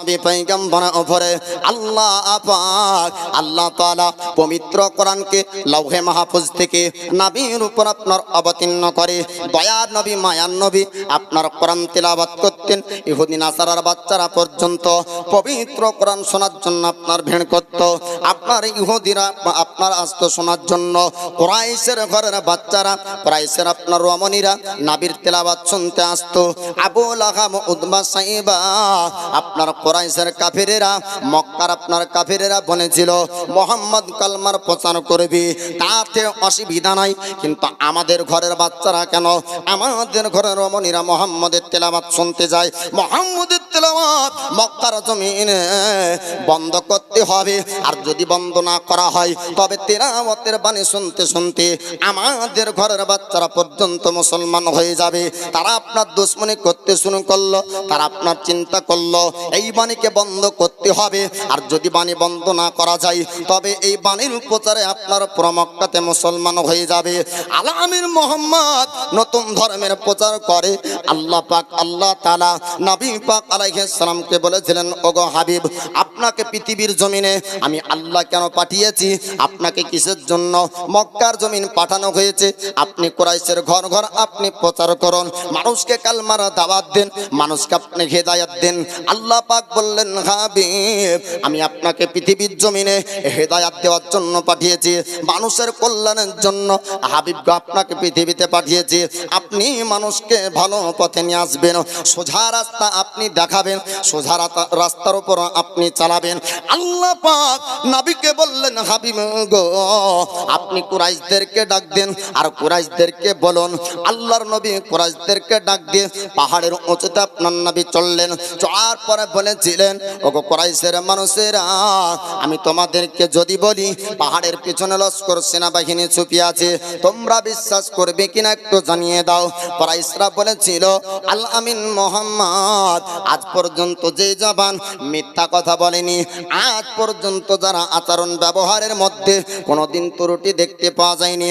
নবী নাসারার বাচ্চারা পর্যন্ত পবিত্র কোরআন শোনার জন্য আপনার ভিড় করত। আপনার ইহুদিরা আপনার আস্ত শোনার জন্য কোরাইশের ঘরের বাচ্চারা, কোরাইশের আপনার রমণীরা নাবির তেলাওয়াত শুনতে আসতো। আবুল আহাম উদ্বা সাইবা আপনার কোরাইশের কাফিরেরা, মক্কার আপনার কাফিরেরা বলেছিল, মোহাম্মদ কালমার প্রচার করবি, তাতে অসুবিধা নাই। কিন্তু আমাদের ঘরের বাচ্চারা কেন? আমাদের ঘরের রমণীরা মোহাম্মদের তেলাবাদ শুনতে যায়। মোহাম্মদের তেলাওয়াত মক্কার জমিনে বন্ধ করতে হবে। আর যদি বন্ধ না করা হয়, তবে তেলাওয়াতের বাণী শুনতে শুনতে আমাদের ঘরের বাচ্চারা পর্যন্ত মুসলমান হয়ে যাবে। তারা আপনার দুশ্মনী করতে শুরু করল, তারা আপনার চিন্তা করল, এই বাণীকে বন্ধ করতে হবে। আর যদি বাণী বন্ধ না করা যায়, তবে এই বাণীর প্রচারে আপনার প্রমক্কাতে মুসলমান হয়ে যাবে। আলামির মোহাম্মদ নতুন ধর্মের প্রচার করে। আল্লাহ পাক, আল্লাহ তালা নবী পাক আলাইহিস সালামকে বলেছিলেন ওগো হাবিব আপনাকে পৃথিবীর জমিনে আমি আল্লাহ কেন পাঠিয়েছি? আপনাকে কিসের জন্য মক্কার জমিন পাঠানো হয়েছে? আপনি কোরাইশের ঘর ঘর আপনি প্রচার করুন। মানুষকে কালমার দাওয়াত দেন, মানুষকে আপনি হেদায়াত দেন। আল্লাহ পাক বললেন, হাবিব, আমি আপনাকে পৃথিবীর জমিনে হেদায়াত দেওয়ার জন্য পাঠিয়েছি, মানুষের কল্যাণের জন্য। হাবিব আপনাকে পৃথিবীতে পাঠিয়েছি। আপনি মানুষকে ভালো পথে নিয়ে আসবেন, সোজা রাস্তা আপনি দেখাবেন, সোজা রাস্তার উপর আপনি চালাবেন আল্লাহ পাক নবীকে বললেন, হাবিব গো, আপনি কুরাইশদেরকে ডাক দেন আর কুরাইশদেরকে বলুন, আল্লাহর নবী কুরাইশদেরকে ডাক দিয়ে পাহাড়ের উঁচুতে আপনার নবী চললেন। যাওয়ার পরে বলেছিলেন, ওগো কুরাইশের মানুষেরা, আমি তোমাদেরকে যদি বলি, পাহাড়ের পিছনে লস্কর সেনাবাহিনী ছুপিয়ে আছে, তোমরা বিশ্বাস করবে কিনা একটু জানিয়ে দাও। কুরাইশরা বলেছিল, আল আমিন মোহাম্মদ, আজ পর্যন্ত যে জবান মিথ্যা কথা বলেনি আজ পর্যন্ত যারা আচরণ ব্যবহারের মধ্যে কোনোদিন ত্রুটি দেখতে পাওয়া যায়নি।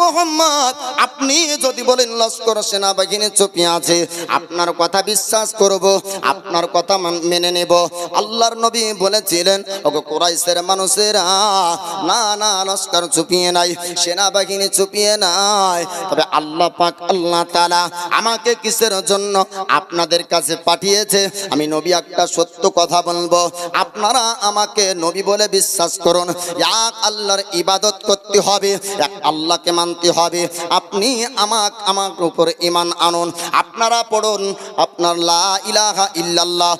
মোহাম্মদ, আপনি যদি বলেন, লস্কর সেনাবাহিনী চুপি আছে আপনার কথা বিশ্বাস করব, আপনার কথা মেনে নেব। আল্লাহর নবী বলেছিলেন, ওগো কোরাইশের মানুষেরা, না না, লস্কর চুপিয়ে নাই, সেনাবাহিনী চুপিয়ে নাই। তবে আল্লাহ পাক, আল্লাহ তালা আমাকে কিসের জন্য আপনাদের কাছে পাঠিয়েছে? আমি নবী একটা সত্য কথা বলব। আপনারা আমাকে নবী বলে বিশ্বাস করুন। এক আল্লাহর ইবাদত করতে হবে, এক আল্লাহকে মানতে হবে। আপনি আমাক, আমার উপর ইমান আনুন। আপনারা পড়ুন আপনার ইলাহা ইল্লাল্লাহ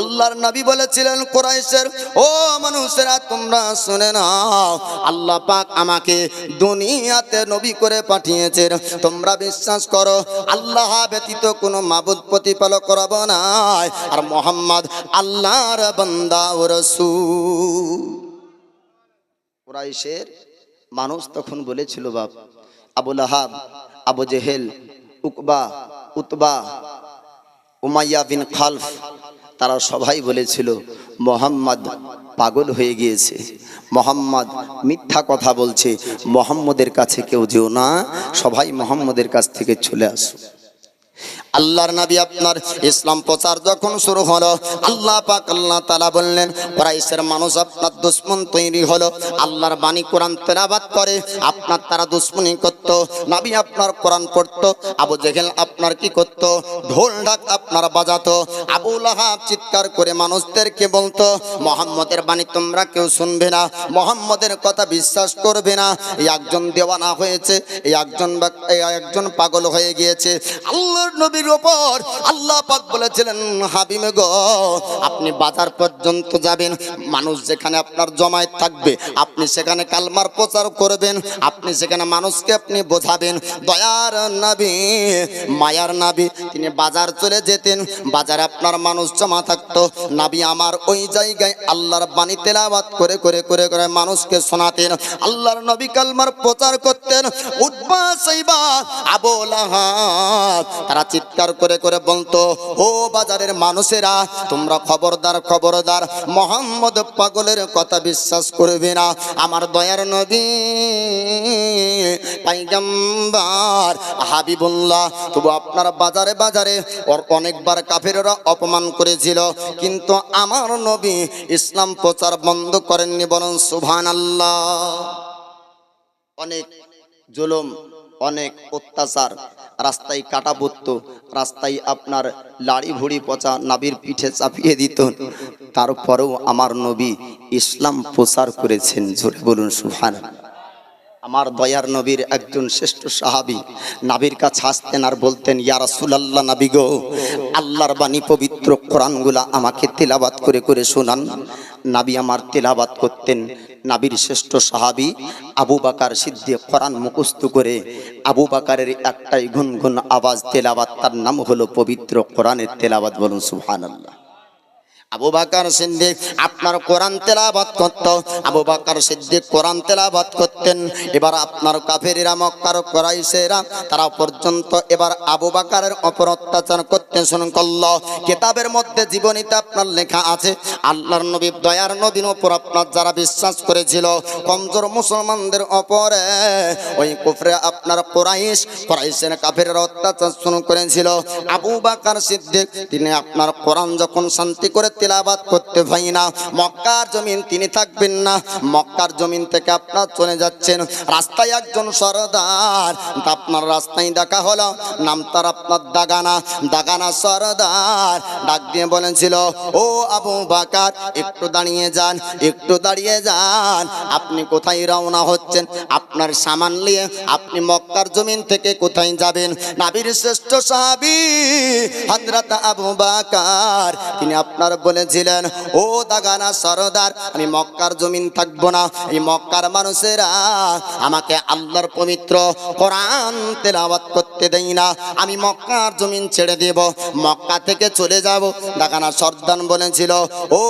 আল্লাহর নবী বলেছিলেন ও তোমরা নাও, আল্লাহ আমাকে দুনিয়াতে নবী করে তোমরা বিশ্বাস করো, আল্লাহ ব্যতীত কোনো মাবুদ প্রতিপালক করব না আর মোহাম্মদ আল্লাহর বান্দা ও রাসূল। কুরাইশের মানুষ তখন বলেছিল, বাপ আবুল আহাব আবু জেহেল, উকবা, উতবা, উমাইয়া বিন খালফ, তারা সবাই বলেছিল, মোহাম্মদ পাগল হয়ে গিয়েছে। মোহাম্মদ মিথ্যা কথা বলছে। মোহাম্মদের কাছে কেউ যেও না, সবাই মোহাম্মদের কাছ থেকে চলে আসো। আল্লাহর নবী আপনার ইসলাম প্রচার যখন শুরু হলো, আল্লাহ পাক, আল্লাহ তালা বললেন প্রাইসের মানুষ আপনার দুশ্মন তৈরি হলো। আল্লাহর বাণী কোরআন তেলাবাদ করে, আপনার তারা দুশ্মনী করত, নবী আপনার কোরআন পড়তো, আবু জেহেল আপনার কি করত? ঢোল ঢাক আপনার বাজাতো, আবু লাহাব চিৎকার করে মানুষদেরকে বলতো, মোহাম্মদের বাণী তোমরা কেউ শুনবে না, মোহাম্মদের কথা বিশ্বাস করবে না। এই একজন দেওয়ানা হয়েছে, এই একজন একজন পাগল হয়ে গিয়েছে। আল্লাহর নবীর ওপর আল্লাহ পাক বলেছিলেন হাবিমে গো, আপনি বাজার পর্যন্ত যাবেন, মানুষ যেখানে আপনার জমায়েত থাকবে, আপনি সেখানে কালমার প্রচার করবেন, আপনি সেখানে মানুষকে আপনি বোঝাবেন। দয়ার নাবি, মায়ার নাবি, তিনি বাজার চলে যেতেন, বাজারে আপনার মানুষ জমা থাকতো। নাবি আমার ওই জায়গায় আল্লাহর বাণী তেলাওয়াত করে করে করে করে মানুষকে শোনাতেন। আল্লাহর নবী কালমার প্রচার করতেন। উঠবা সাইবা আবু তারা চিৎকার চিৎকার করে করে বলতো, ও বাজারের মানুষেরা, তোমরা খবরদার খবরদার, মোহাম্মদ পাগলের কথা বিশ্বাস করবে না। আমার দয়ার নবী পাইগাম্বার হাবিবুল্লাহ, তবু আপনার বাজারে বাজারে ওর অনেকবার কাফেররা অপমান করেছিল। কিন্তু আমার নবী ইসলাম প্রচার বন্ধ করেননি বরং সুভান আল্লাহ অনেক জুলুম, অনেক অত্যাচার রাস্তায় কাটা পড়তো রাস্তায় আপনার লাড়ি ভুড়ি পচা নাবির পিঠে চাপিয়ে দিত। তারপরেও আমার নবী ইসলাম প্রচার করেছেন, জোরে বলুন সুহান আমার দয়ার নবীর একজন শ্রেষ্ঠ সাহাবী। নাবির কাছে আসতেন আর বলতেন, ইয়া রাসূলুল্লাহ নাবি গো, আল্লাহর বাণী পবিত্র কোরআনগুলা আমাকে তেলাবাত করে করে শোনান। নাবি আমার তেলাবাত করতেন। নাবির শ্রেষ্ঠ সাহাবী আবু বাকার সিদ্ধে কোরআন মুখস্থ করে আবু বাকারের একটাই গুনগুন আওয়াজ তেলাবাত তার নাম হলো পবিত্র কোরআনের তেলাবাত বলুন, সুবহানাল্লাহ। আবু বাকার সিদ্দিক, আপনার কোরআন তেলাবাদ করত। আবু বাকার সিদ্দিক কোরআন তেলাবাদ করতেন। এবার আপনার কাফেরিরা, মক্কার করাইছেরা তারা পর্যন্ত এবার আবু বাকারের অপর অত্যাচার করতে শুরু করল। কিতাবের মধ্যে জীবনীতে আপনার লেখা আছে, আল্লাহর নবী দয়ার নবীর ওপর আপনার যারা বিশ্বাস করেছিল, কমজোর মুসলমানদের ওপরে ওই কুফরে আপনার কোরাইশ, কোরাইশের কাফেরের অত্যাচার শুরু করেছিল। আবু বাকার সিদ্দিক, তিনি আপনার কোরআন যখন শান্তি করে তেলাবাত করতে পাই না। মক্কার জমিন তিনি থাকবেন না। মক্কার জমিন থেকে আপনার চলে যাচ্ছেন। রাস্তায় একজন সরদার, আপনার রাস্তায় দেখা হলো। নাম তার আপনার দাগানা। দাগানা সরদার ডাক দিয়ে বলেছিল, ও আবু বাকার, একটু দাঁড়িয়ে যান, একটু দাঁড়িয়ে যান। আপনি কোথায় রওনা হচ্ছেন? আপনার সামান নিয়ে আপনি মক্কার জমিন থেকে কোথায় যাবেন? নাবির শ্রেষ্ঠ সাহাবি হজরত আবু বাকার, তিনি আপনার বলেছিলেন, ও দাগানা সরদার, আমি মক্কার জমিন থাকব না। এই মক্কার মানুষেরা আমাকে আল্লাহর পবিত্র কোরআন তেলাওয়াত করতে দেই না। আমি মক্কার জমিন ছেড়ে দেব, মক্কা থেকে চলে যাব। দাগানা সর্দান বলেছিল, ও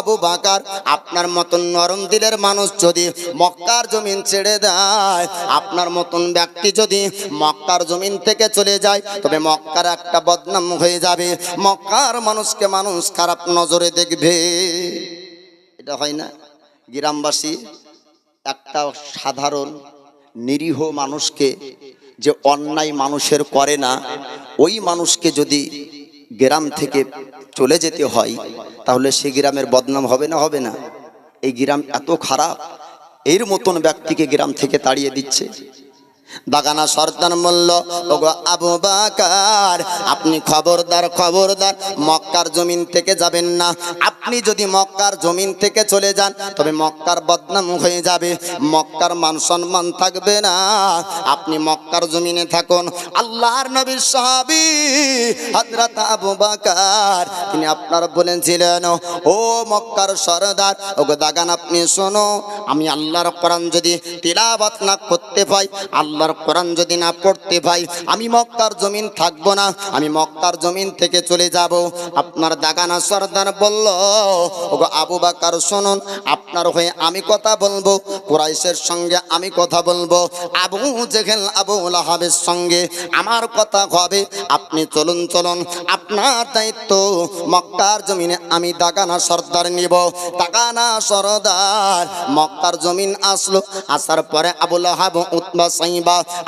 আবু বাকার, আপনার মতন নরম দিলের মানুষ যদি মক্কার জমিন ছেড়ে দেয়, আপনার মতন ব্যক্তি যদি মক্কার জমিন থেকে চলে যায়, তবে মক্কার একটা বদনাম হয়ে যাবে। মক্কার মানুষকে মানুষ খারাপ নজরে দেখবে। এটা হয় না। গ্রামবাসী একটা সাধারণ নিরীহ মানুষকে যে অন্যায় মানুষের করে না, ওই মানুষকে যদি গ্রাম থেকে চলে যেতে হয়, তাহলে সে গ্রামের বদনাম হবে না হবে না। এই গ্রাম এত খারাপ, এর মতন ব্যক্তিকে গ্রাম থেকে তাড়িয়ে দিচ্ছে। দাগানা সর্দার মূল্য। ওগো আবু বাকার, আপনি খবরদার খবরদার, মক্কার জমিন থেকে যাবেন না। আপনি যদি মক্কার জমিন থেকে চলে যান, তবে মক্কার বদনাম হয়ে যাবে। মক্কার মান সম্মান থাকবে না। আপনি মক্কার জমিনে থাকুন। আল্লাহর নবীর সাহাবী হযরত আবু বাকার, তিনি আপনার বলেছিলেন ও মক্কার সরদার, ওগো দাগান আপনি শোনো। আমি আল্লাহর কোরআন যদি তিলাবাত না করতে পাই আল্লাহর কোরআন যদি না পড়তে ভাই, আমি মক্কার জমিন থাকব না, আমি মক্কার জমিন থেকে চলে যাব। আপনার দাগানা সর্দার বলল, ওগো আবু বাকার শুনুন, আপনার হয়ে আমি কথা বলব, কুরাইশের সঙ্গে আমি কথা বলব। আবু জেহেল, আবু লাহাবের সঙ্গে আমার কথা হবে, আপনি চলুন চলুন। আপনার দায়িত্ব, মক্কার জমিনে আমি দাগানা সর্দার নিব। দাগানা সরদার মক্কার জমিন আসলো, আসার পরে আবু লাহাব উতবা সাইবা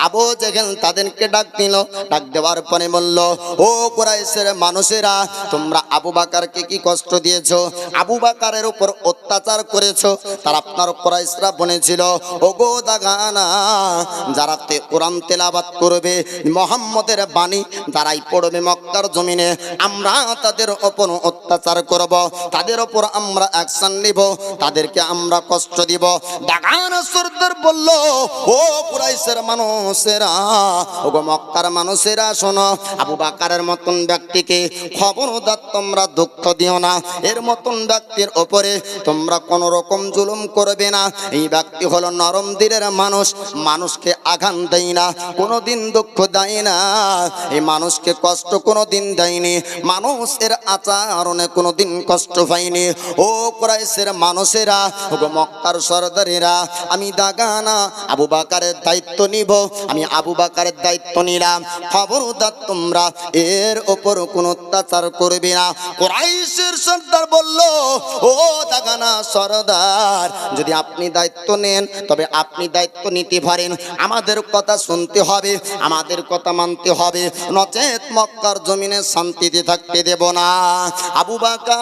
আবু জেহেল তাদেরকে ডাক দিল। ডাক দেওয়ার পরে বলল, ও কুরাইশের মানুষেরা, তোমরা আবু বাকারকে কি কষ্ট দিয়েছ? আবু বাকারের উপর অত্যাচার করেছ। তার আপনার কুরাইশরা বলেছিল ও গো দাগানা, যারা তে কোরআন তেলাবাত করবে, মোহাম্মদের বাণী যারাই পড়বে মক্কার জমিনে, আমরা তাদের ওপর অত্যাচার করব। তাদের ওপর আমরা অ্যাকশন নিব। তাদেরকে আমরা কষ্ট দিব। দাগানা সর্দার বলল, ও কুরাইশের মানুষেরা ও গো মক্কার মানুষেরা, শোনো, আবু বাকারের মতন ব্যক্তিকে খবরদার তোমরা দুঃখ দিও না। এর মতন ব্যক্তির ওপরে তোমরা কোন রকম জুলুম করবে না। এই ব্যক্তি হলো নরম দিলের মানুষ, মানুষকে আঘাত দেয় না, কোনোদিন দুঃখ দেয় না। এই মানুষকে কষ্ট কোনো দিন দেয়নি মানুষ এর আচরণে কোনোদিন কষ্ট পাইনি ও কুরাইশের মানুষেরা ও গো মক্কার সর্দারেরা, আমি দাগানা আবু বাকারের দায়িত্ব নিব। আমি আবু বাকারের দায়িত্ব নিলাম। খবরদার তোমরা, এর ওপর কোনো অত্যাচার করবে না। কোরাইশের সর্দার বলল, ও দাগানা সরদার, যদি আপনি দায়িত্ব নেন, তবে আপনি দায়িত্ব নিতে পারেন। আমাদের কথা শুনতে হবে, আমাদের কথা মানতে হবে। নচেত মক্কার জমিনে শান্তিতে থাকতে দেব না। আবু বাকার,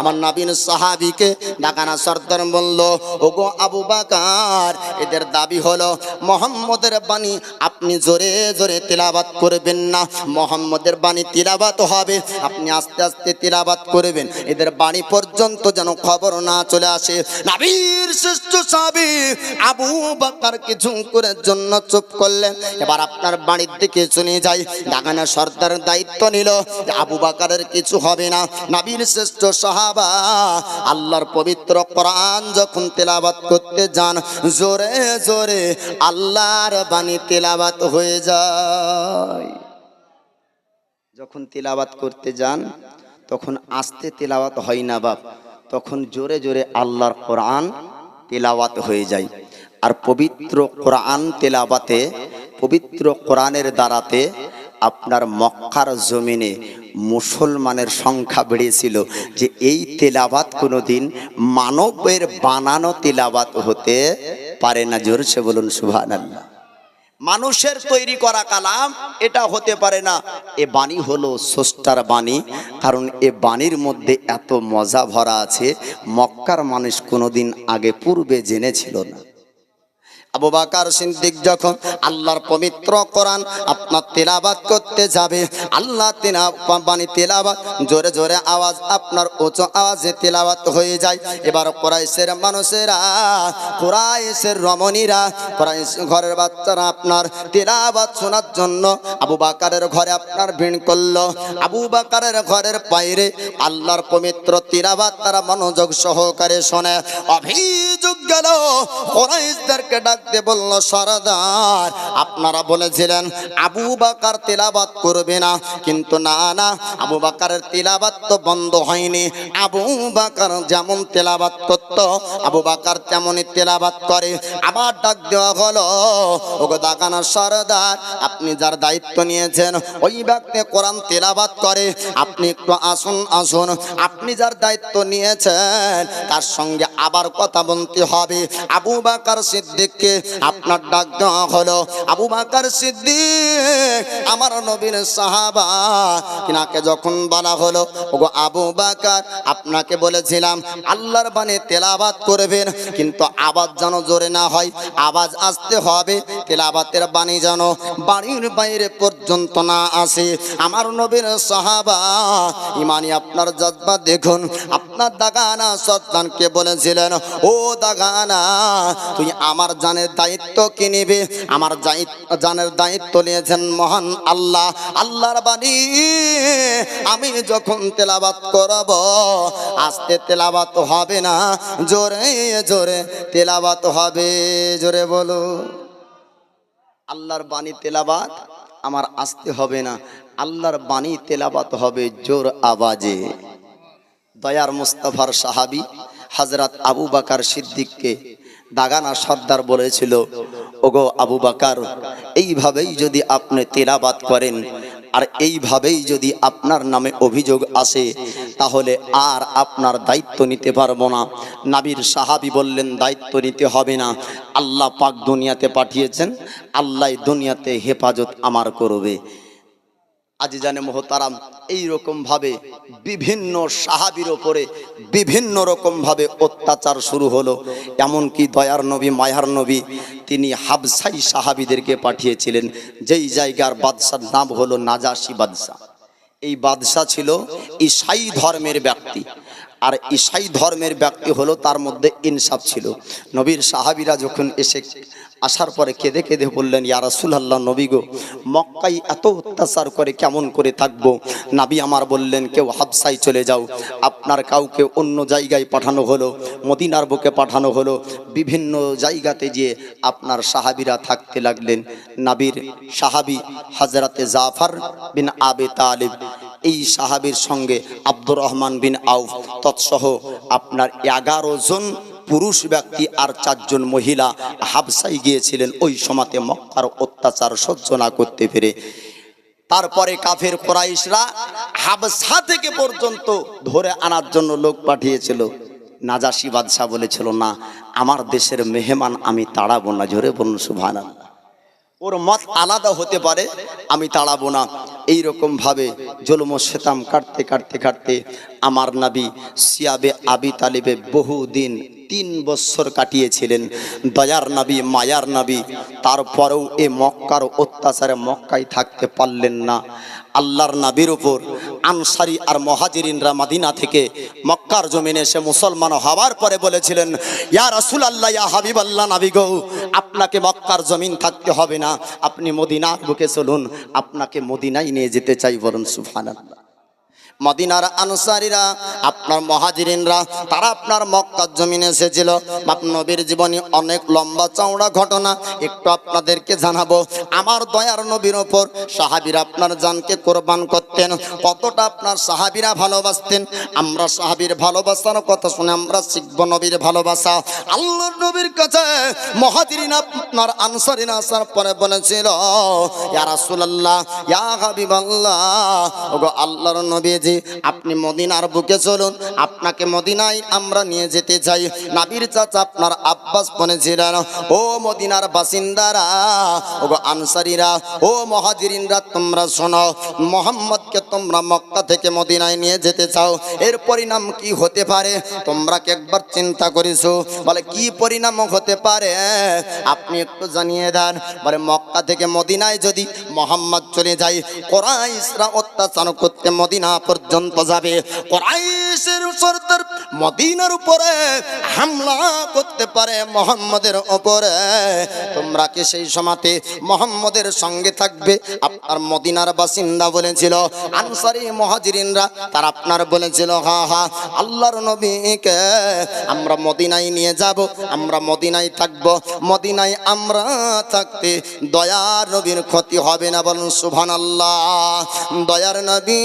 আমার নবীন সাহাবিকে দাগানা সর্দার বলল, ওগো আবু বাকার, এদের দাবি হলো, মোহাম্মদের বাণী আপনি জোরে জোরে তিলাবাত করবেন না। মোহাম্মদের বাণী তিলাবাত হবে। আপনি আস্তে আস্তে তিলাবাত করবেন। এদের বাণী পর্যন্ত যেন খবর না চলে আসে। নাবির শ্রেষ্ঠ সাবি আবু বাকার কিছু করে জন্য চুপ করলেন। এবার আপনার বাড়ির দিকে শুনে যাই। দাগানা সর্দার দায়িত্ব নিল আবু বাকারের কিছু হবে না। নাবির শ্রেষ্ঠ সাহাবা আল্লাহর পবিত্র কোরআন যখন তেলাবাত করতে যান, জোরে জোরে আল্লাহর বাণী তেলাবাত হয়ে যায়। যখন তেলাবাত করতে যান তখন আস্তে তেলাওয়াত হয় না বাপ। তখন জোরে জোরে আল্লাহর কোরআন তেলাওয়াত হয়ে যায়। আর পবিত্র কোরআন তেলাবাতে পবিত্র কোরআনের দ্বারাতে আপনার মক্কার জমিনে মুসলমানের সংখ্যা বেড়েছিল যে এই তেলাবাত কোনোদিন মানবের বানানো তেলাবাত হতে পারে না। জোরসে বলুন সুবহান আল্লাহ মানুষের তৈরি করা কালাম, এটা হতে পারে না। এ বাণী হলো স্রষ্টার বাণী, কারণ এ বাণীর মধ্যে এত মজা ভরা আছে, মক্কার মানুষ কোনোদিন আগে পূর্বে জেনেছিল না। আবু বাকার সিদ্দিক যখন আল্লাহর পবিত্র কোরআন আপনার তেলাবাদ করতে যাবে, আল্লাহ তেলা বাণী তেলাবাত, জোরে জোরে আওয়াজ, আপনার উঁচু আওয়াজে তেলাবাত হয়ে যায়। এবার কোরাইশের মানুষেরা, কোরাইশের রমণীরা, কোরাইশ ঘরের বাচ্চারা আপনার তেলাবাদ শোনার জন্য আবু বাকারের ঘরে আপনার ভিড় করল। আবু বাকারের ঘরের বাইরে আল্লাহর পবিত্র তিলাবাত তারা মনোযোগ সহকারে শোনে। অভিযোগ গেল, কোরাইশদেরকে ডাকতে বলল, সরদার। আপনারা বলেছিলেন, আবু বাকার তেলাবাত করবে না। কিন্তু না না, আবু বাকারের তেলাবাত তো বন্ধ হয়নি। আবু বাকার যেমন তেলাবাত করত, আবু বাকার তেমনই তেলাবাত করে। আবার ডাক দেওয়া হলো, ওগো দাগানা সরদার, আপনি যার দায়িত্ব নিয়েছেন, ওই ব্যক্তি কোরআন তেলাবাত করে। আপনি একটু আসুন আসুন। আপনি যার দায়িত্ব নিয়েছেন, তার সঙ্গে আবার কথা বলতে হবে। আবু বাকার সিদ্দিককে আপনার ডাক দেওয়া হলো। আবু বাকার সিদ্দিক, আমার নবীর সাহাবা কিনাকে যখন বলা হলো, ওগো আবু বাকার, আপনাকে বলেছিলাম, আল্লাহর বাণী তেলাবাত করবেন, কিন্তু আওয়াজ যেন জোরে না হয়, আওয়াজ আসতে হবে তেলাবাতের বাণী যেন বাড়ির বাইরে পর্যন্ত না আসে। আমার নবীর সাহাবা, ইমানি আপনার জজ্বা দেখুন, আপনার দাগানা সত্তানকে বলেছিলেন, ও দাগানা, তুই আমার জানের দায়িত্ব কি নিবে? আমার জানের দায়িত্ব নিয়েছেন মহান আল্লাহ। আল্লাহর বাণী। আমি যখন তেলাবাত করব আস্তে তেলাবাত হবে না। জোরে জোরে তেলাবাত হবে। জোরে বলো। আল্লাহর বাণী তেলাবাত আমার আসতে হবে না। আল্লাহর বাণী তেলাবাত হবে জোর আওয়াজে। দয়ার মুস্তাফার সাহাবি হাজরাত আবু বাকার সিদ্দিককে দাগানা সর্দার বলেছিল, ওগো আবু বাকার, এইভাবেই যদি আপনি তেলাবাত করেন, আর এইভাবেই যদি আপনার নামে অভিযোগ আসে, তাহলে আর আপনার দায়িত্ব নিতে পারব না। নাবির সাহাবি বললেন, দায়িত্ব নিতে হবে না। আল্লাহ পাক দুনিয়াতে পাঠিয়েছেন, আল্লাহ দুনিয়াতে হেফাজত আমার করবে। আজি জানে মোহতারাম এই রকম ভাবে বিভিন্ন সাহাবির ওপরে বিভিন্ন রকম ভাবে অত্যাচার শুরু হলো। এমনকি দয়ার নবী, মায়ার নবী, তিনি হাবসাই সাহাবিদেরকে পাঠিয়েছিলেন। যেই জায়গার বাদশার নাম হলো নাজাসি বাদশাহ। এই বাদশাহ ছিল ইসাই ধর্মের ব্যক্তি। আর ইসাই ধর্মের ব্যক্তি হলো তার মধ্যে ইনসাফ ছিল। নবীর সাহাবিরা যখন এসে আসার পরে কেঁদে কেঁদে বললেন, ইয়া রাসূলুল্লাহ, নবী গো মক্কাই এত অত্যাচার করে কেমন করে থাকব? নাবি আমার বললেন, কেউ হাবসাই চলে যাও, আপনার কাউকে অন্য জায়গায় পাঠানো হলো, মদিনার বুকে পাঠানো হলো, বিভিন্ন জায়গাতে গিয়ে আপনার সাহাবিরা থাকতে লাগলেন। নাবির সাহাবি হাজরাতে জাফার বিন আবে তালিব, এই সাহাবির সঙ্গে আব্দুর রহমান বিন আউফ, তৎসহ আপনার এগারো জন পুরুষ ব্যক্তি আর চারজন মহিলা হাবসাই গিয়েছিলেন ওই সমাতে মক্কার অত্যাচার সহ্য না করতে পেরে। তারপরে কাফের কোরাইশরা হাবসা থেকে পর্যন্ত ধরে আনার জন্য লোক পাঠিয়েছিল। নাজাসি বাদশাহ বলেছিল, না, আমার দেশের মেহমান আমি তাড়াবো না, জোরে বলুন সুভান ওর মত আলাদা হতে পারে, আমি তাড়াবো না। এইরকম ভাবে জলম শেতাম কাটতে কাটতে কাটতে আমার নাবি সিয়াবে আবি তালিবে বহুদিন তিন বছর কাটিয়েছিলেন। দয়ার নাবি, মায়ার নাবি, তারপরেও এ মক্কার অত্যাচারে মক্কায় থাকতে পারলেন না। আল্লাহর নাবির উপর আনসারি আর মহাজিরিনরা মাদিনা থেকে মক্কার জমিনে এসে মুসলমান হওয়ার পরে বলেছিলেন, ইয়া রাসুল আল্লাহ ইয়া হাবিব আল্লাহ নাবি গো, আপনাকে মক্কার জমিন থাকতে হবে না। আপনি মদিনার বুকে চলুন, আপনাকে মদিনায় নিয়ে যেতে চাই বলুন সুবহানাল্লাহ। মদিনার আনসারীরা, আপনার মহাজিরিনরা, তারা আপনার মক্কার জমিনে এসেছিল। নবীর জীবনী অনেক লম্বা, চওড়া ঘটনা, একটু আপনাদেরকে জানাব। আমার দয়ার নবীর ওপর সাহাবীরা আপনার জানকে কোরবান করতেন, কতটা আপনার সাহাবীরা ভালোবাসতেন। আমরা সাহাবীর ভালোবাসার কথা শুনে আমরা শিখব নবীর ভালোবাসা। আল্লাহর নবীর কাছে মহাজিরিন আপনার আনসারিনা আসার পরে বলেছিল, ইয়া রাসূলুল্লাহ, ইয়া হাবিবাল্লাহ, ওগো আল্লাহর নবীজি আপনি মদিনার বুকে চলুন, আপনাকে মদিনায় আমরা নিয়ে যেতে চাই। নাবির চাচা আপনার আব্বাস বলেছিলেন ও মদিনার বাসিন্দারা, ওগো আনসারীরা, ও মহাজিরিনরা, তোমরা শোনো, মোহাম্মদকে তোমরা মক্কা থেকে মদিনায় নিয়ে যেতে চাও। এর পরিণাম কি হতে পারে? তোমরা কি একবার চিন্তা করেছ? বলে, কি পরিণাম হতে পারে? আপনি একটু জানিয়ে দেন। বলে, মক্কা থেকে মদিনায় যদি মোহাম্মদ চলে যায়, কোরাইশরা অত্যাচার করতে মদিনা পর্যন্ত যাবে। কোরাইশের সর্দার মদিনার উপরে হামলা করতে পারে মোহাম্মদের উপরে। তোমরা কি সেই সমাতে মোহাম্মদের সঙ্গে থাকবে? আপনার মদিনার বাসিন্দা বলেছিল, আনসারি মহাজিরিনরা, তার আপনার বলেছিল, হা হা, আল্লাহর নবীকে আমরা মদিনায় নিয়ে যাব, আমরা মদিনায় থাকব, মদিনায় আমরা থাকতে দয়ার নবীর ক্ষতি হবে না বলুন সুভান আল্লাহ দয়ার নবী।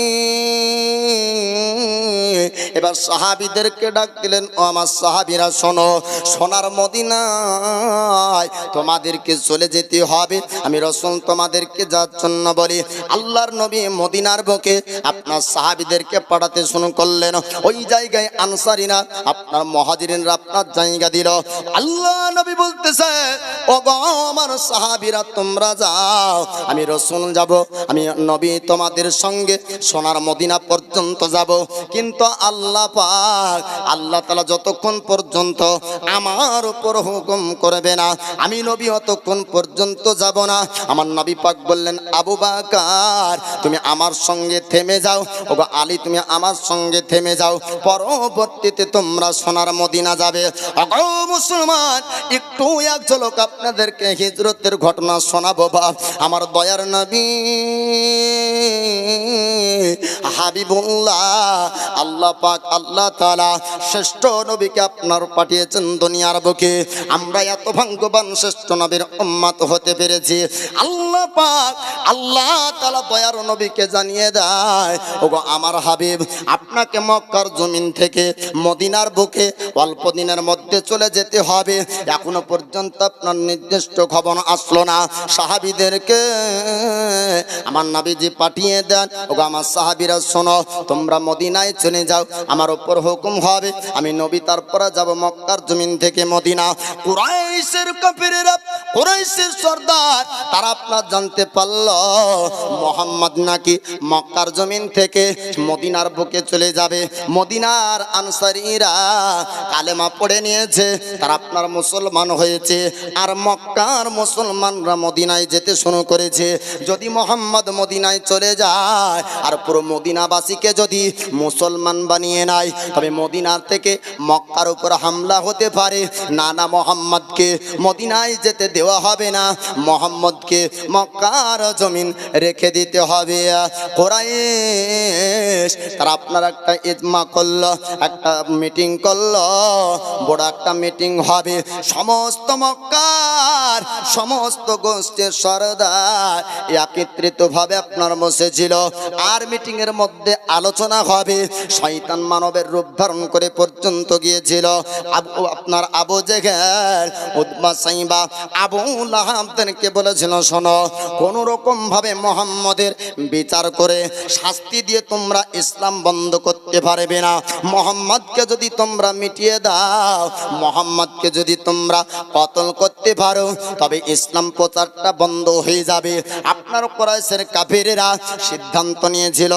এবার সাহাবিদেরকে ডাক দিলেন, ও আমার সাহাবিরা, শোনো, সোনার মদিনায় তোমাদেরকে চলে যেতে হবে। আমি রসুল তোমাদেরকে যার জন্য বলি, আল্লাহর নবী মদিনার বুকে আপনার সাহাবিদেরকে পাঠাতে শুরু করলেন। ওই জায়গায় আনসারিনা আপনার মহাজিরিনরা আপনার জায়গা দিল। আল্লাহ নবী বলতেছে ও আমার সাহাবিরা, তোমরা যাও, আমি রসুল যাব, আমি নবী তোমাদের সঙ্গে সোনার মদিনা পর্যন্ত যাব। কিন্তু আল্লাহ পাক, আল্লাহ তালা যতক্ষণ পর্যন্ত আমার উপর হুকুম করবে না, আমি নবী অতক্ষণ পর্যন্ত যাব না। আমার নবী পাক বললেন, আবু বাকার, তুমি আমার সঙ্গে থেমে যাও। ও আলী, তুমি আমার সঙ্গে থেমে যাও। পরবর্তীতে তোমরা সোনার মদিনা যাবে। মুসলমান, একটু এক ঝলক আপনাদেরকে হিজরতের ঘটনা শোনাবো বাপ। আমার দয়ার নবী হাবিবুল্লাহ, আল্লাহ পাক আল্লাহ তাআলা শ্রেষ্ঠ নবীকে আপনার পাঠিয়েছেন দুনিয়ার বুকে। আমরা এত ভাগ্যবান শ্রেষ্ঠ নবীর উম্মত হতে পেরেছি। আল্লাহ পাক আল্লাহ তাআলা দয়ার নবীকে জানিয়ে দেয়, ওগো আমার হাবিব, আপনাকে মক্কার জমিন থেকে মদিনার বুকে অল্প দিনের মধ্যে চলে যেতে হবে। এখনও পর্যন্ত আপনার নির্দিষ্ট খবর আসলো না। সাহাবিদেরকে আমার নাবিজি পাঠিয়ে দেন, ওগো আমার সাহাবিরা শোনো, তোমরা মদিনায় চলে যাও, আমার উপর হুকুম হবে। আমি নবী, তারপরে যাব মক্কার জমিন থেকে মদিনা। কুরাইশের কাফিরেরা, কুরাইশের সর্দার, তারা আপনার জানতে পারল, মোহাম্মদ নাকি মক্কার জমিন থেকে মদিনার বুকে চলে যাবে। মদিনার আনসারীরা কালেমা পড়ে নিয়েছে, তারা আপনার মুসলমান হয়েছে, আর মক্কার মুসলমানরা মদিনায় যেতে শুরু করেছে। যদি মোহাম্মদ মদিনায় চলে যায়, আর পুরো মদিনাবাসীকে যদি মুসলমান বানিয়ে নেয় তবে মদিনার থেকে মক্কার উপর হামলা হতে পারে। না না মোহাম্মদকে মদিনায় যেতে দেওয়া হবে না। মোহাম্মদকে মক্কার জমিন রেখে দিতে হবে। কোরাইশ, তারা আপনার একটা ইজমা করল, একটা মিটিং করল, বড় একটা মিটিং হবে। সমস্ত মক্কার, সমস্ত গোষ্ঠীর সরদার একত্রিত ভাবে আপনার বসেছিল। আর মিটিং এর মধ্যে মধ্যে আলোচনা হবে। শয়তান মানবের রূপ ধারণ করে পর্যন্ত গিয়েছিল। আপনার আবু জেগেল উদ্বা সাইবা, আবু লাহাবদেরকে বলেছিল, শোনো কোন রকম ভাবে মোহাম্মদের বিচার করে শাস্তি দিয়ে তোমরা ইসলাম বন্ধ করতে পারবে না। মোহাম্মদকে যদি তোমরা মিটিয়ে দাও, মোহাম্মদকে যদি তোমরা কতল করতে পারো, তবে ইসলাম প্রচারটা বন্ধ হয়ে যাবে। আপনার কোরাইশের কাফেরেরা সিদ্ধান্ত নিয়েছিল